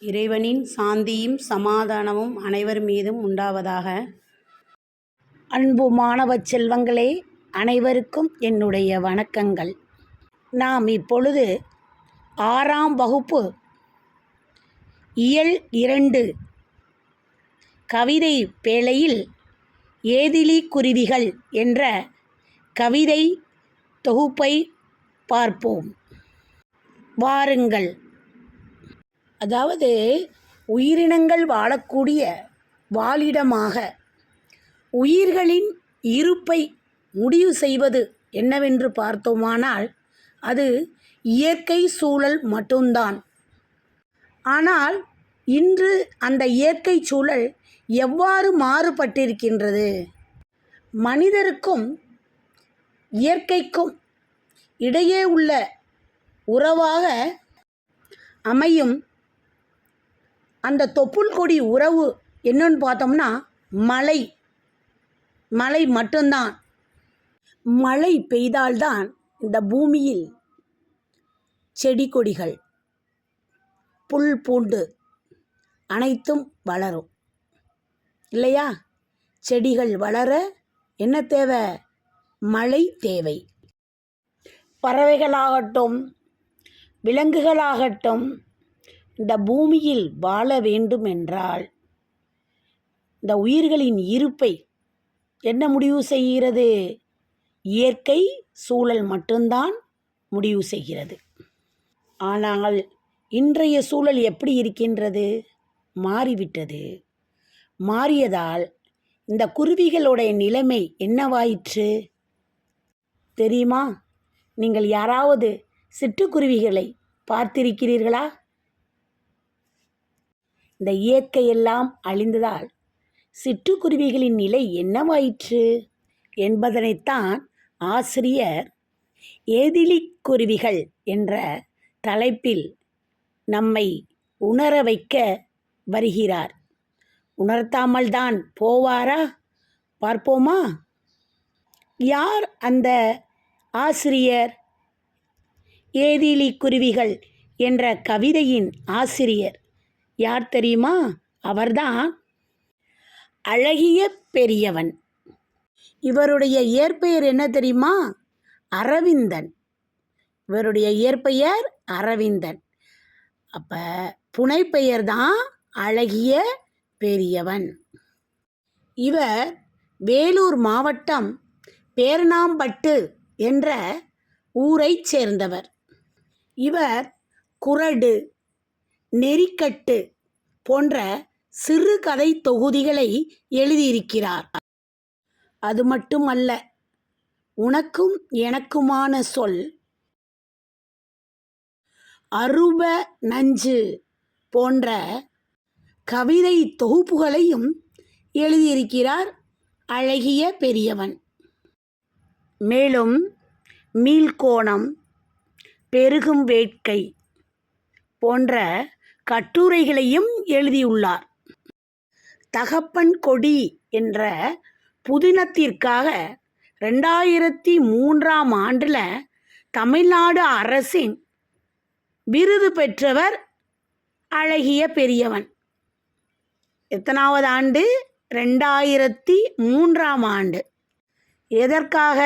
இறைவனின் சாந்தியும் சமாதானமும் அனைவர் மீதும் உண்டாவதாக. அன்பு மாணவ செல்வங்களே அனைவருக்கும் என்னுடைய வணக்கங்கள். நாம் இப்பொழுது ஆறாம் வகுப்பு இயல் இரண்டு கவிதை பேழையில் ஏதிலி குருவிகள் என்ற கவிதை தொகுப்பை பார்ப்போம். வாருங்கள். அதாவது உயிரினங்கள் வாழக்கூடிய வாழிடமாக உயிர்களின் இருப்பை முடிவு செய்வது என்னவென்று பார்த்தோமானால் அது இயற்கை சூழல் மட்டும்தான். ஆனால் இன்று அந்த இயற்கை சூழல் எவ்வாறு மாறுபட்டிருக்கின்றது? மனிதருக்கும் இயற்கைக்கும் இடையே உள்ள உறவாக அமையும் அந்த தொப்புள் கொடி உறவு என்னன்னு பார்த்தோம்னா மழை மழை மட்டும்தான். மழை பெய்தால்தான் இந்த பூமியில் செடி கொடிகள் புல் பூண்டு அனைத்தும் வளரும். இல்லையா? செடிகள் வளர என்ன தேவை? மழை தேவை. பறவைகளாகட்டும் விலங்குகளாகட்டும் இந்த பூமியில் வாழ வேண்டும் என்றால் இந்த உயிர்களின் இருப்பை என்ன முடிவு செய்கிறது? இயற்கை சூழல் மட்டும்தான் முடிவு செய்கிறது. ஆனால் இன்றைய சூழல் எப்படி இருக்கின்றது? மாறிவிட்டது. மாறியதால் இந்த குருவிகளுடைய நிலைமை என்னவாயிற்று? தெரியுமா? நீங்கள் யாராவது சிட்டுக்குருவிகளை பார்த்திருக்கிறீர்களா? இந்த இயற்கையெல்லாம் அழிந்ததால் சிட்டுக்குருவிகளின் நிலை என்னவாயிற்று? என்பதனைத்தான் ஆசிரியர் ஏதிலிக் குருவிகள் என்ற தலைப்பில் நம்மை உணர வைக்க வருகிறார். உணர்த்தாமல் தான் போவாரா? பார்ப்போமா? யார் அந்த ஆசிரியர்? ஏதிலி குருவிகள் என்ற கவிதையின் ஆசிரியர். யார் தெரியுமா? அவர்தான் அழகிய பெரியவன். இவருடைய இயற்பெயர் என்ன தெரியுமா? அரவிந்தன். இவருடைய இயற்பெயர் அரவிந்தன். அப்போ புனைப்பெயர் தான் அழகிய பெரியவன். இவர் வேலூர் மாவட்டம் பேர்ணாம்பட்டு என்ற ஊரைச் சேர்ந்தவர். இவர் குரடு நெறிக்கட்டு போன்ற சிறுகதை தொகுதிகளை எழுதியிருக்கிறார். அது மட்டுமல்ல உனக்கும் எனக்குமான சொல் அருப நஞ்சு போன்ற கவிதை தொகுப்புகளையும் எழுதியிருக்கிறார் அழகிய பெரியவன். மேலும் மீள்கோணம் பெருகும் வேட்கை போன்ற கட்டுரைகளையும் எழுதியுள்ளார். தகப்பன் கொடி என்ற புதினத்திற்காக ரெண்டாயிரத்தி மூன்றாம் ஆண்டில் தமிழ்நாடு அரசின் விருது பெற்றவர் அழகிய பெரியவன். எத்தனாவது ஆண்டு? ரெண்டாயிரத்தி மூன்றாம் ஆண்டு. எதற்காக?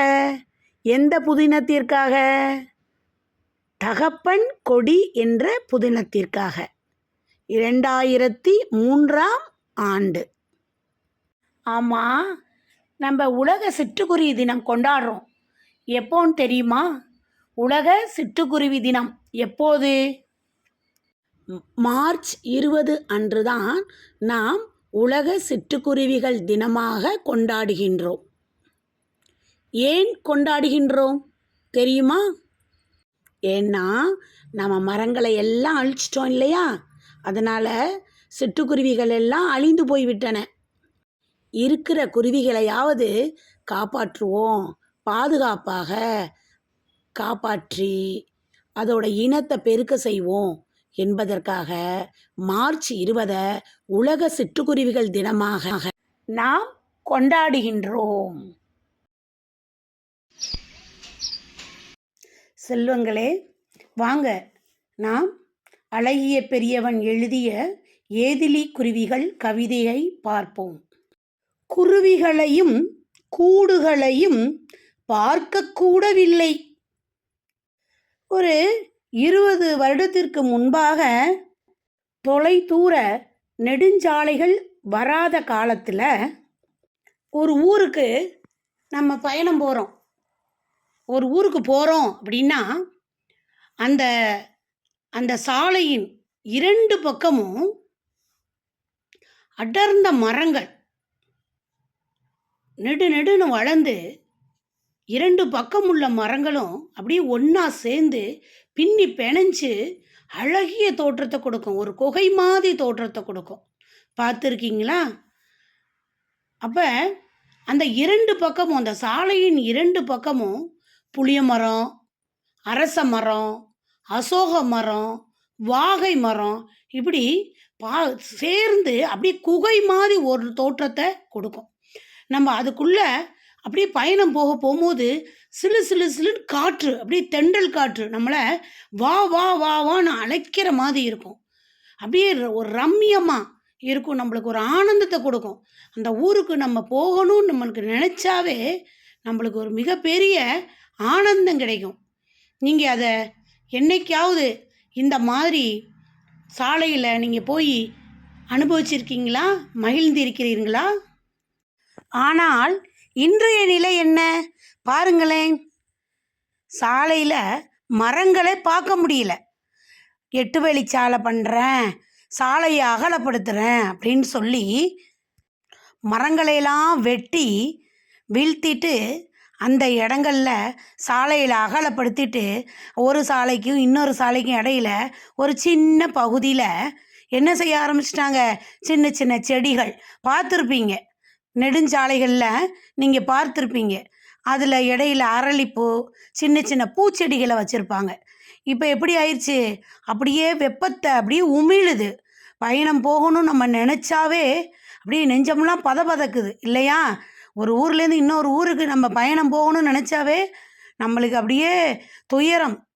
எந்த புதினத்திற்காக? தகப்பன் கொடி என்ற புதினத்திற்காக. இரண்டாயிரத்தி மூன்றாம் ஆண்டு. ஆமாம் நம்ம உலக சிட்டுக்குருவி தினம் கொண்டாடுறோம். எப்போன்னு தெரியுமா? உலக சிட்டுக்குருவி தினம் எப்போது? மார்ச் இருபது அன்று தான் நாம் உலக சிட்டுக்குருவிகள் தினமாக கொண்டாடுகின்றோம். ஏன் கொண்டாடுகின்றோம்? தெரியுமா? ஏன்னா நம்ம மரங்களை எல்லாம் அழிச்சிட்டோம் இல்லையா? அதனால் சிட்டுக்குருவிகள் எல்லாம் அழிந்து போய்விட்டன. இருக்கிற குருவிகளையாவது காப்பாற்றுவோம். பாதுகாப்பாக காப்பாற்றி அதோட இனத்தை பெருக்க செய்வோம் என்பதற்காக மார்ச் இருபதை உலக சிட்டுக்குருவிகள் தினமாக நாம் கொண்டாடுகின்றோம். செல்வங்களே வாங்க நாம் அழகிய பெரியவன் எழுதிய ஏதிலி குருவிகள் கவிதையை பார்ப்போம். குருவிகளையும் கூடுகளையும் பார்க்கக்கூடவில்லை ஒரு இருபது வருடத்திற்கு முன்பாக தொலைதூர நெடுஞ்சாலைகள் வராத காலத்தில் ஒரு ஊருக்கு நம்ம பயணம் போகிறோம் ஒரு ஊருக்கு போகிறோம் அப்படின்னா அந்த அந்த சாலையின் இரண்டு பக்கமும் அடர்ந்த மரங்கள். நெடு நெடுன்னு வளர்ந்து இரண்டு பக்கம் உள்ள மரங்களும் அப்படியே ஒன்றா சேர்ந்து பின்னி பிணைஞ்சு அழகிய தோற்றத்தை கொடுக்கும். ஒரு குகை மாதிரி தோற்றத்தை கொடுக்கும். பார்த்துருக்கீங்களா? அப்போ அந்த இரண்டு பக்கமும் அந்த சாலையின் இரண்டு பக்கமும் புளிய மரம் அரச மரம் அசோக மரம் வாகை மரம் இப்படி பா சேர்ந்து அப்படியே குகை மாதிரி ஒரு தோற்றத்தை கொடுக்கும். நம்ம அதுக்குள்ளே அப்படியே பயணம் போக போகும்போது சிலு சிலு சிலு காற்று அப்படியே தெண்டல் காற்று நம்மளை வா வா வா வான்னு அழைக்கிற மாதிரி இருக்கும். அப்படியே ர- ஒரு ரம்மியமாக இருக்கும் நம்மளுக்கு ஒரு ஆனந்தத்தை கொடுக்கும். அந்த ஊருக்கு நம்ம போகணும்னு நம்மளுக்கு நினச்சாவே நம்மளுக்கு ஒரு மிகப்பெரிய ஆனந்தம் கிடைக்கும். நீங்கள் அதை என்னைக்காவது இந்த மாதிரி சாலையில் நீங்கள் போய் அனுபவிச்சிருக்கீங்களா? மகிழ்ந்திருக்கிறீர்களா? ஆனால் இன்றைய நிலை என்ன? பாருங்களேன். சாலையில் மரங்களை பார்க்க முடியல. எட்டு வழிச்சாலை பண்ணுறேன் சாலையை அகலப்படுத்துகிறேன் அப்படின்னு சொல்லி மரங்களையெல்லாம் வெட்டி வீழ்த்திட்டு அந்த இடங்களில் சாலையில் அகலப்படுத்திட்டு ஒரு சாலைக்கும் இன்னொரு சாலைக்கும் இடையில ஒரு சின்ன பகுதியில் என்ன செய்ய ஆரம்பிச்சிட்டாங்க? சின்ன சின்ன செடிகள். பார்த்துருப்பீங்க. நெடுஞ்சாலைகளில் நீங்கள் பார்த்துருப்பீங்க. அதில் இடையில அரளிப்பூ சின்ன சின்ன பூச்செடிகளை வச்சுருப்பாங்க. இப்போ எப்படி ஆயிடுச்சு அப்படியே வெப்பத்தை அப்படியே உமிழுது. பயணம் போகணும் நம்ம நினச்சாவே அப்படியே நெஞ்சமெல்லாம் பதபதக்குது. இல்லையா? ஒரு ஊர்லேருந்து இன்னொரு ஊருக்கு நம்ம பயணம் போகணும்னு நினச்சாவே நம்மளுக்கு அப்படியே துயரம்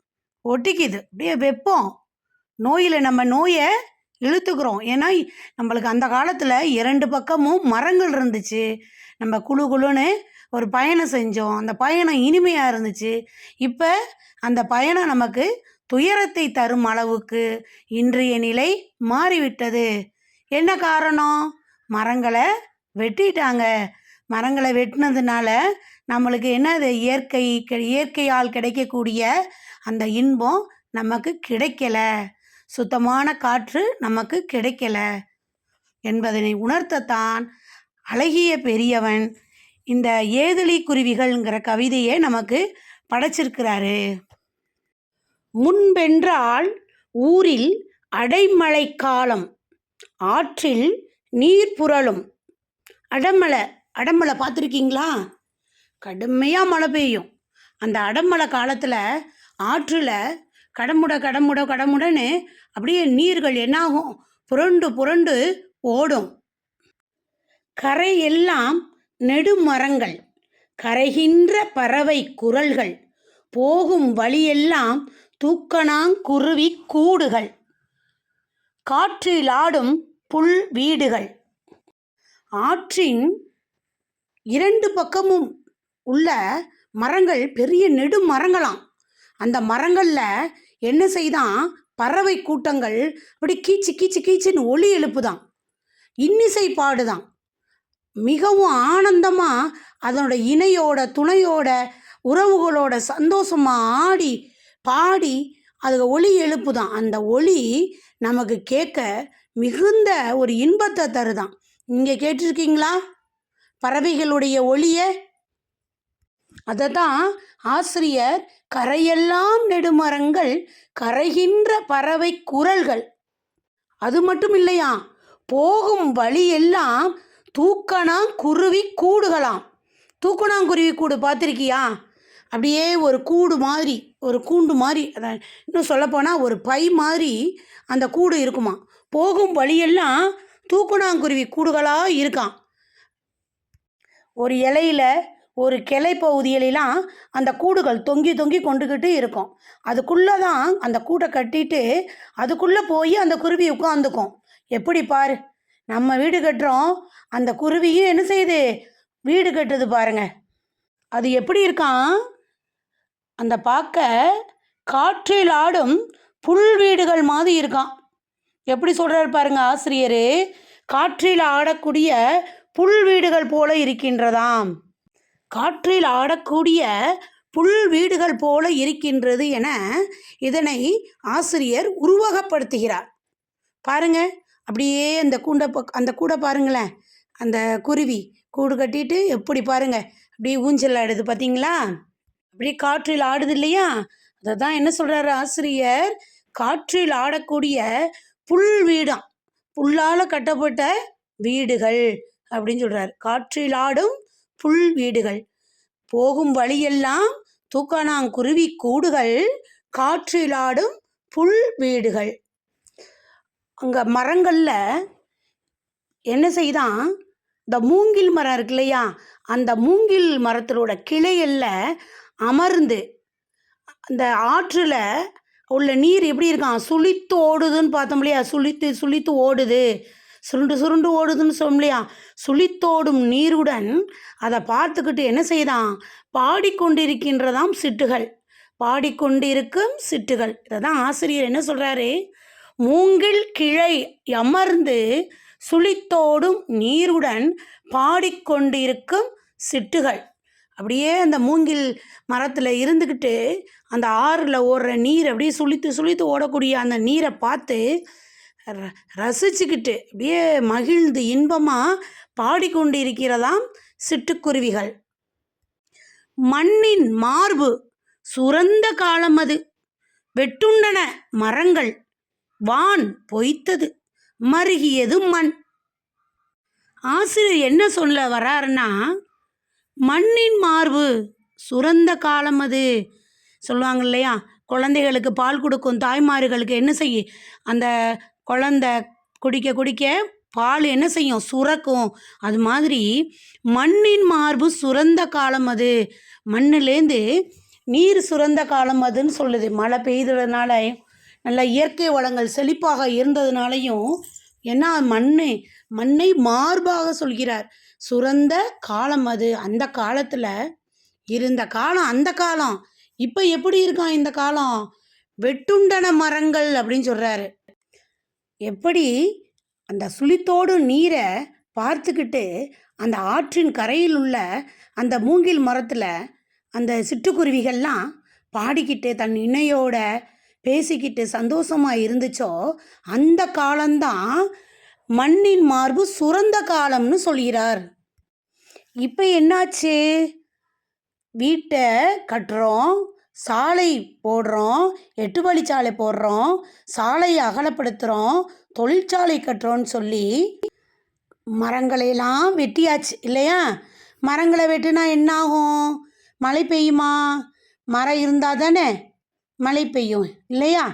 ஒட்டிக்குது. அப்படியே வெப்பம். நோயில் நம்ம நோயை இழுத்துக்கிறோம். ஏன்னா நம்மளுக்கு அந்த காலத்தில் இரண்டு பக்கமும் மரங்கள் இருந்துச்சு. நம்ம குழு குழுன்னு ஒரு பயணம் செஞ்சோம். அந்த பயணம் இனிமையாக இருந்துச்சு. இப்போ அந்த பயணம் நமக்கு துயரத்தை தரும் அளவுக்கு இன்றைய நிலை மாறிவிட்டது. என்ன காரணம்? மரங்களை வெட்டிட்டாங்க. மரங்களை வெட்டினதுனால நம்மளுக்கு என்னது? இயற்கை இயற்கையால் கிடைக்கக்கூடிய அந்த இன்பம் நமக்கு கிடைக்கல. சுத்தமான காற்று நமக்கு கிடைக்கல. என்பதனை உணர்த்தத்தான் அழகிய பெரியவன் இந்த ஏதலி குருவிகள்ங்கிற கவிதையை நமக்கு படைச்சிருக்கிறாரு. முன்பென்றால் ஊரில் அடைமழை காலம் ஆற்றில் நீர் புரளும். அடமலை அடமழை பார்த்துருக்கீங்களா? கடுமையாக மழை பெய்யும். அந்த அடமழை காலத்தில் ஆற்றில் கடமுட கடமுட கடமுடன்னு அப்படியே நீர்கள் என்னாகும்? புரண்டு புரண்டு ஓடும். கரை எல்லாம் நெடுமரங்கள் கரைகின்ற பறவை குரல்கள் போகும் வழியெல்லாம் தூக்கணாங்குருவி கூடுகள் காற்றில் ஆடும் புல் வீடுகள். ஆற்றின் இரண்டு பக்கமும் உள்ள மரங்கள் பெரிய நெடு மரங்களாம். அந்த மரங்களில் என்ன செய்தான்? பறவை கூட்டங்கள் அப்படி கீச்சு கீச்சு கீச்சுன்னு ஒளி எழுப்புதான். இன்னிசை பாடுதான். மிகவும் ஆனந்தமாக அதனோட இணையோட துணையோட உறவுகளோட சந்தோஷமாக ஆடி பாடி அது ஒளி எழுப்புதான். அந்த ஒளி நமக்கு கேட்க மிகுந்த ஒரு இன்பத்தை தருதான். நீங்கள் கேட்டிருக்கீங்களா? பறவைகளுடைய ஒளியை அதை தான் ஆசிரியர் கரையெல்லாம் நெடுமரங்கள் கரைகின்ற பறவை குரல்கள். அது மட்டும் இல்லையா போகும் வழியெல்லாம் தூக்கணாங்குருவி கூடுகளாம். தூக்கணாங்குருவி கூடு பார்த்துருக்கியா? அப்படியே ஒரு கூடு மாதிரி ஒரு கூண்டு மாதிரி அதான் இன்னும் சொல்லப்போனால் ஒரு பை மாதிரி அந்த கூடு இருக்குமா போகும் வழியெல்லாம் தூக்கணாங்குருவி கூடுகளாக இருக்கான் ஒரு இலையில் ஒரு கிளை பகுதியிலலாம் அந்த கூடுகள் தொங்கி தொங்கி கொண்டுக்கிட்டு இருக்கும். அதுக்குள்ளே தான் அந்த கூட்டை கட்டிட்டு அதுக்குள்ளே போய் அந்த குருவி உட்காந்துக்கும் எப்படி பாரு நம்ம வீடு கட்டுறோம் அந்த குருவியும் என்ன செய்யுது? வீடு கட்டுது பாருங்க. அது எப்படி இருக்கான்? அந்த பார்க்க காற்றில் ஆடும் புல் வீடுகள் மாதிரி இருக்கான். எப்படி சொல்கிறார் பாருங்க ஆசிரியர் காற்றில் ஆடக்கூடிய புல் வீடுகள் போல இருக்கின்றதாம். காற்றில் ஆடக்கூடிய புல் வீடுகள் போல இருக்கின்றது என இதனை ஆசிரியர் உருவகப்படுத்துகிறார். பாருங்க அப்படியே அந்த கூண்டை அந்த கூடை பாருங்களேன். அந்த குருவி கூடு கட்டிட்டு எப்படி பாருங்க அப்படியே ஊஞ்சல் ஆடுது பார்த்தீங்களா அப்படியே காற்றில் ஆடுது இல்லையா? அதை தான் என்ன சொல்கிறாரு ஆசிரியர்? காற்றில் ஆடக்கூடிய புல் வீடாம் புல்லால் கட்டப்பட்ட வீடுகள். அப்படின்னு சொல்கிறார் காற்றில் ஆடும் புல் வீடுகள். போகும் வழியெல்லாம் தூக்கானாங்குருவி கூடுகள். காற்றில் ஆடும் புல் வீடுகள். அங்கே மரங்களில் என்ன செய்தான்? இந்த மூங்கில் மரம் இருக்கு இல்லையா அந்த மூங்கில் மரத்திலோட கிளையில் அமர்ந்து அந்த ஆற்றில் உள்ள நீர் எப்படி இருக்கான்? சுழித்து ஓடுதுன்னு பார்த்தோம் இல்லையா? சுழித்து சுழித்து ஓடுது. சுருண்டு சுருண்டு ஓடுதுன்னு சொன்னோம் இல்லையா சுழித்தோடும் நீருடன் அதை பார்த்துக்கிட்டு என்ன செய்தான்? பாடிக்கொண்டிருக்கின்றதாம் சிட்டுகள். பாடிக்கொண்டிருக்கும் சிட்டுகள். இதை தான் ஆசிரியர் என்ன சொல்கிறாரு மூங்கில் கிளை அமர்ந்து சுழித்தோடும் நீருடன் பாடிக்கொண்டிருக்கும் சிட்டுகள். அப்படியே அந்த மூங்கில் மரத்தில் இருந்துக்கிட்டு அந்த ஆறில் ஓடுற நீர் அப்படியே சுழித்து சுழித்து ஓடக்கூடிய அந்த நீரை பார்த்து ரசிச்சுக்கிட்டு அப்படியே மகிழ்ந்து இன்பமாக பாடிக்கொண்டு இருக்கிறதாம் சிட்டுக்குருவிகள். மண்ணின் மார்பு சுரந்த காலம் அது. வெட்டுண்டன மரங்கள் வான் பொய்த்தது மருகியது மண். ஆசிரியர் என்ன சொல்ல வராருன்னா மண்ணின் மார்பு சுரந்த காலம் அது. சொல்லுவாங்க இல்லையா? குழந்தைகளுக்கு பால் கொடுக்கும் தாய்மார்களுக்கு என்ன செய்ய அந்த குழந்த குடிக்க குடிக்க பால் என்ன செய்யும்? சுரக்கும். அது மாதிரி மண்ணின் மார்பு சுரந்த காலம் அது. மண்ணுலேருந்து நீர் சுரந்த காலம் அதுன்னு சொல்லுது. மழை பெய்ததுனால நல்ல இயற்கை வளங்கள் செழிப்பாக இருந்ததுனாலையும் என்ன மண் மண்ணை மார்பாக சொல்கிறார். சுரந்த காலம் அது. அந்த காலத்தில் இருந்த காலம் அந்த காலம். இப்போ எப்படி இருக்கான் இந்த காலம்? வெட்டுண்டன மரங்கள் அப்படின்னு சொல்கிறாரு எப்படி அந்த சுழித்தோடு நீரை பார்த்துக்கிட்டு அந்த ஆற்றின் கரையில் உள்ள அந்த மூங்கில் மரத்தில் அந்த சிட்டுக்குருவிகள்லாம் பாடிக்கிட்டு தன் இணையோட பேசிக்கிட்டு சந்தோஷமாக இருந்துச்சோ அந்த காலம்தான் மண்ணின் மார்பு சுரந்த காலம்னு சொல்கிறார். இப்போ என்னாச்சு? வீட்டை கட்டுறோம் சாலை போடுறோம் எட்டு வழிச்சாலை போடுறோம் சாலையை அகலப்படுத்துகிறோம் தொழிற்சாலை கட்டுறோன்னு சொல்லி மரங்களையெல்லாம் வெட்டியாச்சு இல்லையா? மரங்களை வெட்டினா என்ன ஆகும்? மழை பெய்யுமா? மரம் இருந்தால் தானே மழை பெய்யும் இல்லையா?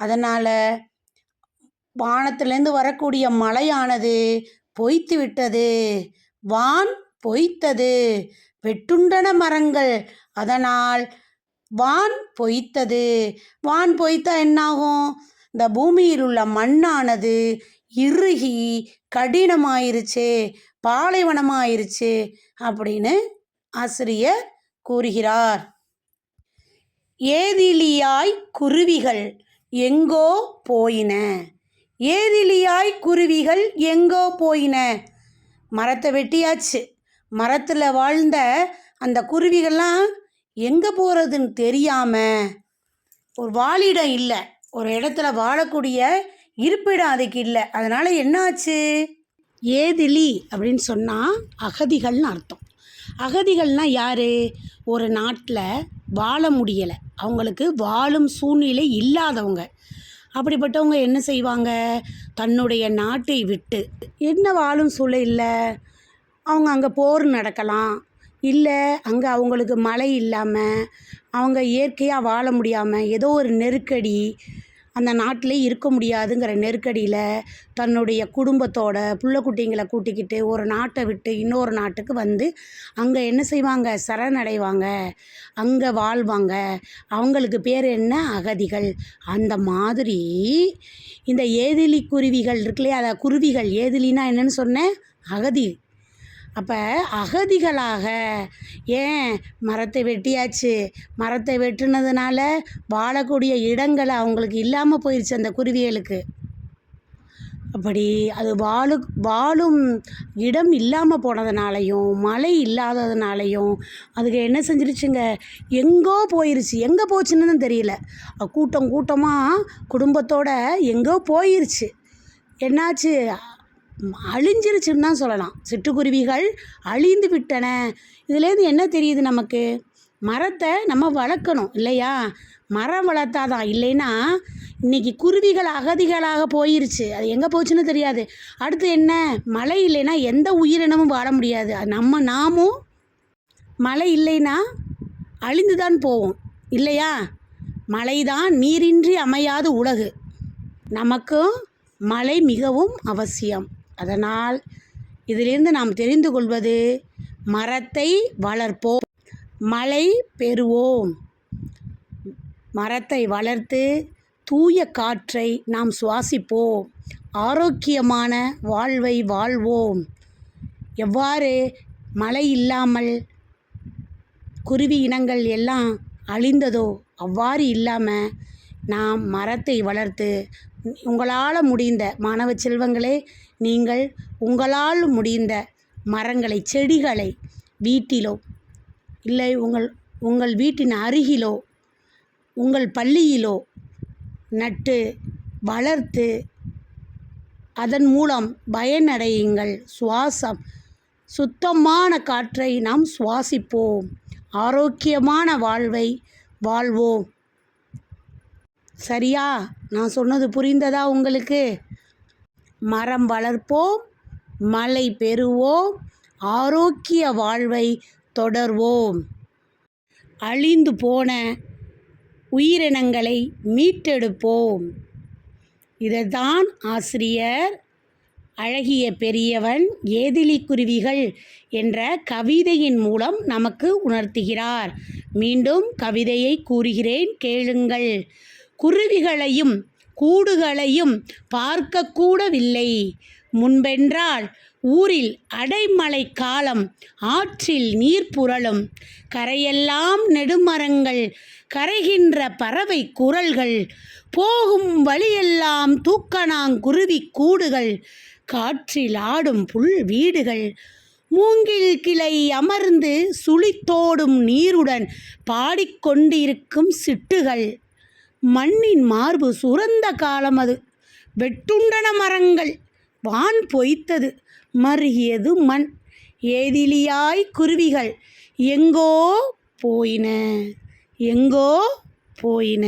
அதனால் வானத்திலேருந்து வரக்கூடிய மழையானது பொய்த்து விட்டது வான் பொய்த்தது. வெட்டுண்டன மரங்கள். அதனால் வான் பொய்த்தது. வான் பொய்த்தா என்னாகும்? இந்த பூமியில் உள்ள மண்ணானது இறுகி கடினமாயிருச்சு பாலைவனமாயிருச்சு அப்படின்னு ஆசிரியர் கூறுகிறார். ஏதிலியாய் குருவிகள் எங்கோ போயின. ஏதிலியாய் குருவிகள் எங்கோ போயின. மரத்தை வெட்டியாச்சு. மரத்தில் வாழ்ந்த அந்த குருவிகள்லாம் எங்கே போகிறதுன்னு தெரியாமல் ஒரு வாழிடம் இல்லை. ஒரு இடத்துல வாழக்கூடிய இருப்பிடம் அதுக்கு இல்லை. அதனால் என்னாச்சு? ஏதிலி அப்படின்னு சொன்னால் அகதிகள்னு அர்த்தம். அகதிகள்னால் யார்? ஒரு நாட்டில் வாழ முடியலை. அவங்களுக்கு வாழும் சூழ்நிலை இல்லாதவங்க. அப்படிப்பட்டவங்க என்ன செய்வாங்க? தன்னுடைய நாட்டை விட்டு. என்ன வாழும் சூழல் இல்லை? அவங்க அங்கே போர் நடக்கலாம். இல்லை அங்கே அவங்களுக்கு மழை இல்லாமல் அவங்க இயற்கையாக வாழ முடியாமல் ஏதோ ஒரு நெருக்கடி அந்த நாட்டிலே இருக்க முடியாதுங்கிற நெருக்கடியில் தன்னுடைய குடும்பத்தோட புள்ள குட்டிங்களை கூட்டிக்கிட்டு ஒரு நாட்டை விட்டு இன்னொரு நாட்டுக்கு வந்து அங்கே என்ன செய்வாங்க? சரணடைவாங்க. அங்கே வாழ்வாங்க. அவங்களுக்கு பேர் என்ன? அகதிகள். அந்த மாதிரி இந்த ஏதிலி குருவிகள் இருக்குல்லையே? அதை குருவிகள் ஏதிலினா என்னன்னு சொன்னேன்? அகதி. அப்போ அகதிகளாக ஏன் மரத்தை வெட்டியாச்சு? மரத்தை வெட்டினதுனால வாழக்கூடிய இடங்களை அவங்களுக்கு இல்லாமல் போயிடுச்சு அந்த குருவிகளுக்கு. அப்படி அது வாழு வாழும் இடம் இல்லாமல் போனதுனாலையும் மழை இல்லாததுனாலையும் அதுக்கு என்ன செஞ்சிருச்சுங்க? எங்கோ போயிருச்சு. எங்கே போச்சுன்னு தெரியல. கூட்டம் கூட்டமாக குடும்பத்தோட எங்கோ போயிருச்சு. என்னாச்சு? அழிஞ்சிருச்சுன்னு தான் சொல்லலாம். சிட்டுக்குருவிகள் அழிந்து விட்டன. இதுலேருந்து என்ன தெரியுது நமக்கு? மரத்தை நம்ம வளர்க்கணும் இல்லையா? மரம் வளர்த்தாதான் இல்லைன்னா இன்றைக்கி குருவிகள் அகதிகளாக போயிருச்சு. அது எங்கே போச்சுன்னு தெரியாது. அடுத்து என்ன? மழை இல்லைன்னா எந்த உயிரினமும் வாழ முடியாது. அது நம்ம நாமும் மழை இல்லைன்னா அழிந்து தான் போவோம் இல்லையா? மழைதான் நீரின்றி அமையாத உலகு. நமக்கும் மழை மிகவும் அவசியம். அதனால் இதிலிருந்து நாம் தெரிந்து கொள்வது மரத்தை வளர்ப்போம் மழை பெறுவோம். மரத்தை வளர்த்து தூய காற்றை நாம் சுவாசிப்போம் ஆரோக்கியமான வாழ்வை வாழ்வோம். எவ்வாறு? மழை இல்லாமல் குருவி இனங்கள் எல்லாம் அழிந்ததோ அவ்வாறு இல்லாமல் நாம் மரத்தை வளர்த்து உங்களால் முடிந்த மாணவ செல்வங்களே நீங்கள் உங்களால் முடிந்த மரங்களை செடிகளை வீட்டிலோ இல்லை உங்கள் உங்கள் வீட்டின் அருகிலோ உங்கள் பள்ளியிலோ நட்டு வளர்த்து அதன் மூலம் பயனடையுங்கள். சுவாசம் சுத்தமான காற்றை நாம் சுவாசிப்போம். ஆரோக்கியமான வாழ்வை வாழ்வோம். சரியா? நான் சொன்னது புரிந்ததா உங்களுக்கு? மரம் வளர்ப்போம் மழை பெறுவோம் ஆரோக்கிய வாழ்வை தொடர்வோம். அழிந்து போன உயிரினங்களை மீட்டெடுப்போம். இதைத்தான் ஆசிரியர் அழகிய பெரியவன் ஏதிலி குருவிகள் என்ற கவிதையின் மூலம் நமக்கு உணர்த்துகிறார். மீண்டும் கவிதையை கூறுகிறேன் கேளுங்கள். குருவிகளையும் கூடுகளையும் பார்க்கக்கூடவில்லை. முன்பென்றால் ஊரில் அடைமழை காலம் ஆற்றில் நீர் புரளும் கரையெல்லாம் நெடுமரங்கள் கரைகின்ற பறவை குரல்கள் போகும் வழியெல்லாம் தூக்கணாங்குருவி கூடுகள் காற்றில் ஆடும் புல் வீடுகள் மூங்கில் கிளை அமர்ந்து சுழித்தோடும் நீருடன் பாடிக்கொண்டிருக்கும் சிட்டுகள். மண்ணின் மார்பு சுரந்த காலம் அது. வெட்டுண்டன மரங்கள் வான் பொய்த்தது மருகியது மண். ஏதிலியாய் குருவிகள் எங்கோ போயின எங்கோ போயின.